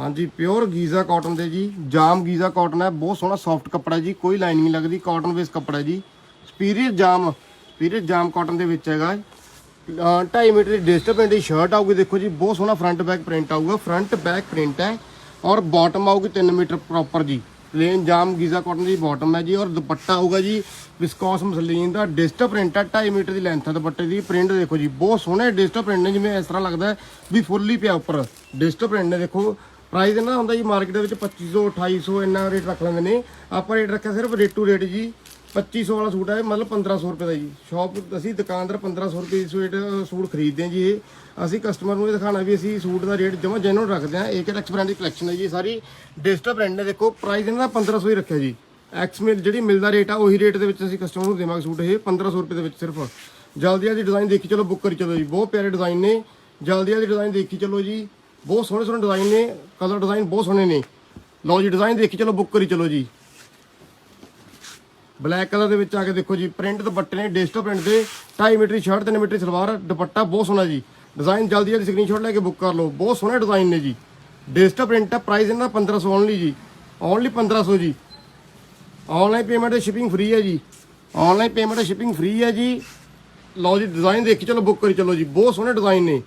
ਹਾਂਜੀ pure Giza cotton ਦੇ ਜੀ, ਜਾਮ ਗੀਜ਼ਾ ਕਾਟਨ ਹੈ, ਬਹੁਤ ਸੋਹਣਾ ਸੌਫਟ ਕੱਪੜਾ ਜੀ, ਕੋਈ ਲਾਈਨਿੰਗ ਲੱਗਦੀ ਕਾਟਨ ਬੇਸ ਕੱਪੜਾ ਜੀ। ਸਪੀਰੀਅਰ ਜਾਮ ਸਪੀਰੀਅਰ ਜਾਮ ਕਾਟਨ ਦੇ ਵਿੱਚ ਹੈਗਾ 2.5 ਮੀਟਰ ਦੀ ਡਿਸਟਰ ਪ੍ਰਿੰਟ ਦੀ ਸ਼ਰਟ ਆਊਗੀ, ਦੇਖੋ ਜੀ, ਬਹੁਤ ਸੋਹਣਾ ਫਰੰਟ ਬੈਕ ਪ੍ਰਿੰਟ ਆਊਗਾ ਫਰੰਟ ਬੈਕ ਪ੍ਰਿੰਟ ਹੈ ਔਰ ਬਾਟਮ ਆਊਗੀ 3 ਮੀਟਰ ਪ੍ਰੋਪਰ ਜੀ। ਪਲੇਨ ਜਾਮ ਗੀਜ਼ਾ ਕਾਟਨ ਦੀ ਬਾਟਮ ਹੈ ਜੀ, ਔਰ ਦੁਪੱਟਾ ਆਊਗਾ ਜੀ ਵਿਸਕੋਸ ਮਸਲੀਨ ਦਾ ਡਿਜੀਟਲ ਪ੍ਰਿੰਟ ਹੈ 2.5 ਮੀਟਰ ਦੀ ਲੈਂਥ ਹੈ ਦੁਪੱਟੇ ਦੀ। ਪ੍ਰਿੰਟ ਦੇਖੋ ਜੀ, ਬਹੁਤ ਸੋਹਣੇ ਡਿਸਟਰ ਪ੍ਰਿੰਟ ਨੇ, ਜਿਵੇਂ ਇਸ ਤਰ੍ਹਾਂ ਲੱਗਦਾ ਹੈ ਵੀ ਫੁੱਲੀ ਪਿਆ ਉੱਪਰ। ਡਿਸਟਰ ਪ੍ਰਿੰਟ ਨੇ, ਦੇਖੋ ਪ੍ਰਾਈਸ ਇਹਨਾਂ ਹੁੰਦਾ ਜੀ ਮਾਰਕੀਟ ਦੇ ਵਿੱਚ 2500 2800 ਇੰਨਾ ਰੇਟ ਰੱਖ ਲੈਂਦੇ ਨੇ। ਆਪਾਂ ਰੇਟ ਰੱਖਿਆ ਸਿਰਫ ਰੇਟ ਟੂ ਰੇਟ ਜੀ। 2500 ਵਾਲਾ ਸੂਟ ਹੈ ਮਤਲਬ 1500 ਰੁਪਏ ਦਾ ਜੀ। ਸ਼ਾਪ ਅਸੀਂ ਦੁਕਾਨਦਾਰ 1500 ਰੁਪਏ ਦੀ ਸੂਟ ਸੂਟ ਖਰੀਦਦੇ ਹਾਂ ਜੀ ਇਹ। ਅਸੀਂ ਕਸਟਮਰ ਨੂੰ ਇਹ ਦਿਖਾਣਾ ਵੀ ਅਸੀਂ ਸੂਟ ਦਾ ਰੇਟ ਜਮਾ ਜੈਨੂਨ ਰੱਖਦੇ ਹਾਂ। ਏਕੇ ਐਕਸ ਬ੍ਰਾਂਡ ਦੀ ਕਲੈਕਸ਼ਨ ਹੈ ਜੀ ਸਾਰੀ। ਡਿਜੀਟਲ ਬ੍ਰਾਂਡ ਨੇ ਦੇਖੋ ਪ੍ਰਾਈਸ ਇਹਨਾਂ ਦਾ 1500 ਹੀ ਰੱਖਿਆ ਜੀ। ਐਕਸ ਮਿਲ ਜਿਹੜੀ ਮਿਲਦਾ ਰੇਟ ਆ ਉਹੀ ਰੇਟ ਦੇ ਵਿੱਚ ਅਸੀਂ ਕਸਟਮਰ ਨੂੰ ਦੇਵਾਂਗੇ ਸੂਟ ਇਹ 1500 ਰੁਪਏ ਦੇ ਵਿੱਚ ਸਿਰਫ। ਜਲਦੀ ਜਲਦੀ ਡਿਜ਼ਾਈਨ ਦੇਖੀ, ਚਲੋ ਬੁੱਕ ਕਰੀ, ਚਲੋ ਜੀ। ਬਹੁਤ ਪਿਆਰੇ ਡਿਜ਼ਾਈਨ ਨੇ। ਜਲਦੀ ਜਲਦੀ ਡਿਜ਼ਾਈਨ ਦੇਖੀ, ਚਲੋ ਜੀ। ਬਹੁਤ ਸੋਹਣੇ ਸੋਹਣੇ ਡਿਜ਼ਾਈਨ ਨੇ ਕਲਰ ਡਿਜ਼ਾਈਨ ਬਹੁਤ ਸੋਹਣੇ ਨੇ। ਲਓ ਜੀ ਡਿਜ਼ਾਈਨ ਦੇਖੀ, ਚਲੋ ਬੁੱਕ ਕਰੀ, ਚਲੋ ਜੀ। ਬਲੈਕ ਕਲਰ ਦੇ ਵਿੱਚ ਆ ਕੇ ਦੇਖੋ ਜੀ ਪ੍ਰਿੰਟ ਦੁਪੱਟੇ ਨੇ ਡਿਜੀਟਲ ਪ੍ਰਿੰਟ ਦੇ 2.5 metre shirt 3 metre salwar, dupatta ਬਹੁਤ ਸੋਹਣਾ ਜੀ। ਡਿਜ਼ਾਈਨ ਜਲਦੀ ਜਲਦੀ ਸਕਰੀਨਸ਼ਾਟ ਲੈ ਕੇ ਬੁੱਕ ਕਰ ਲਓ। ਬਹੁਤ ਸੋਹਣੇ ਡਿਜ਼ਾਈਨ ਨੇ ਜੀ। ਡਿਜੀਟਲ ਪ੍ਰਿੰਟ ਆ ਪ੍ਰਾਈਸ ਇਹਨਾਂ ਦਾ 1500 ਓਨਲੀ ਜੀ। ਓਨਲੀ 1500 ਜੀ। ਆਨਲਾਈਨ ਪੇਮੈਂਟ ਤੇ ਸ਼ਿਪਿੰਗ ਫ੍ਰੀ ਹੈ ਜੀ। ਆਨਲਾਈਨ ਪੇਮੈਂਟ ਤੇ ਸ਼ਿਪਿੰਗ ਫ੍ਰੀ ਹੈ ਜੀ। ਲਓ ਜੀ ਡਿਜ਼ਾਈਨ ਦੇਖੀ, ਚਲੋ ਬੁੱਕ ਕਰੀ, ਚਲੋ ਜੀ। ਬਹੁਤ ਸੋਹਣੇ ਡਿਜ਼ਾਈਨ ਨੇ।